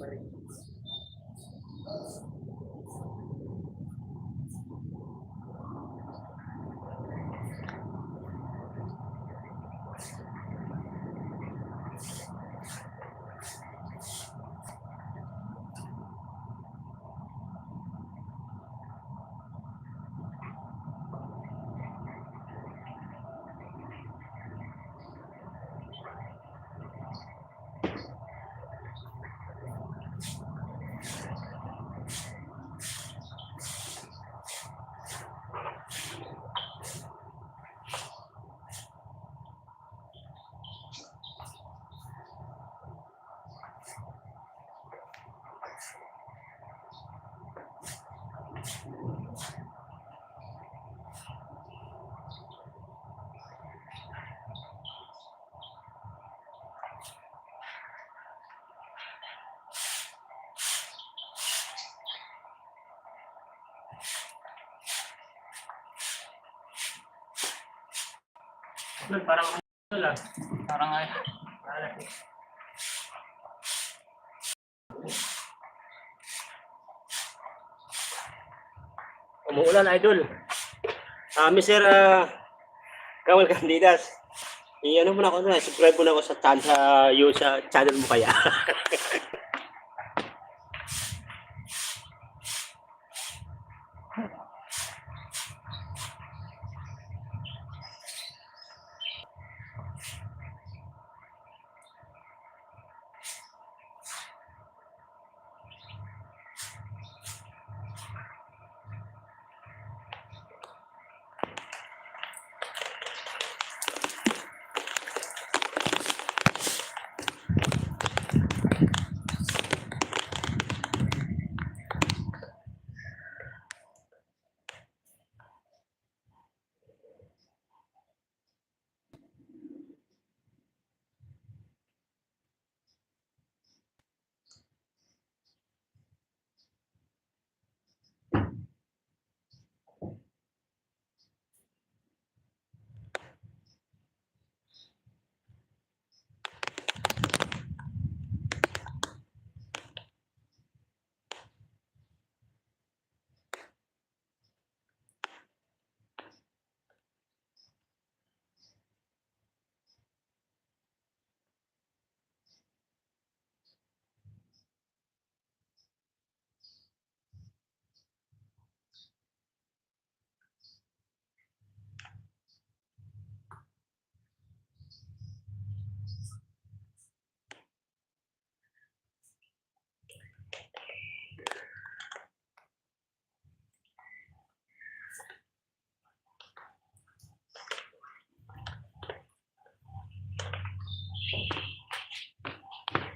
experience. Doon, parang ano lang. Parang ay, Umuulan, idol. Ah, Mr. Uh, Kamal Candidas. I-ano mo na ako na, subscribe mo na ako sa, chan, sa, yung, sa channel mo kaya.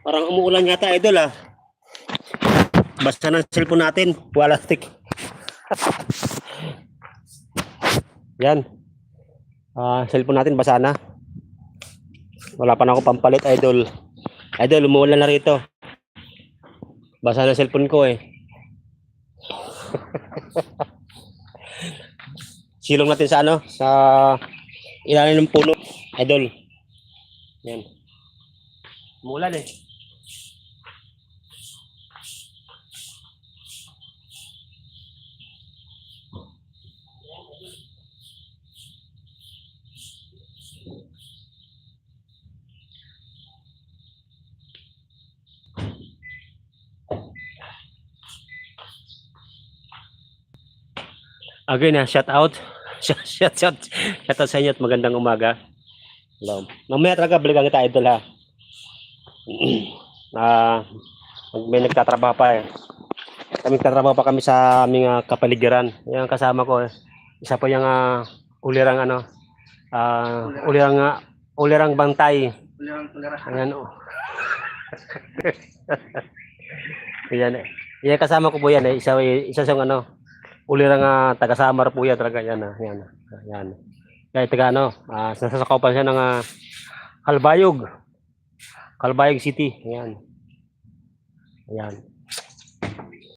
Parang umuulan yata, idol ah. Basta ng cellphone natin, wala stick. Yan. Ah, cellphone natin basa na. Wala pa na ako pampalit, idol. Idol, umuulan na rito. Basa na cellphone ko eh. Silong natin sa ano, sa ilalim ng puno, idol. Yan. Umuulan eh. Again, ah, shout out. Shout, shout, shout, shout out sa inyo at magandang umaga. Hello. Mamaya talaga balikan kita idol ha. Ah, may nagtatrabaho pa eh. Kami nagtatrabaho pa kami sa aming ah, kapaligiran. Yung kasama ko, eh. isa po yung ah, ulirang ano, ah, ulirang ah, ulirang bantay. Ayan oh. Ayan eh. Yan kasama ko po yan eh. Isa, isa siyang ano, ulirang uh, taga Samar po yan talaga yan ah. Yan. ah. Yan. Kaya taga ano, ah, nasasakaw pa siya ng ah, Kalbayog. Kalbayog City. Ayan. Ayan.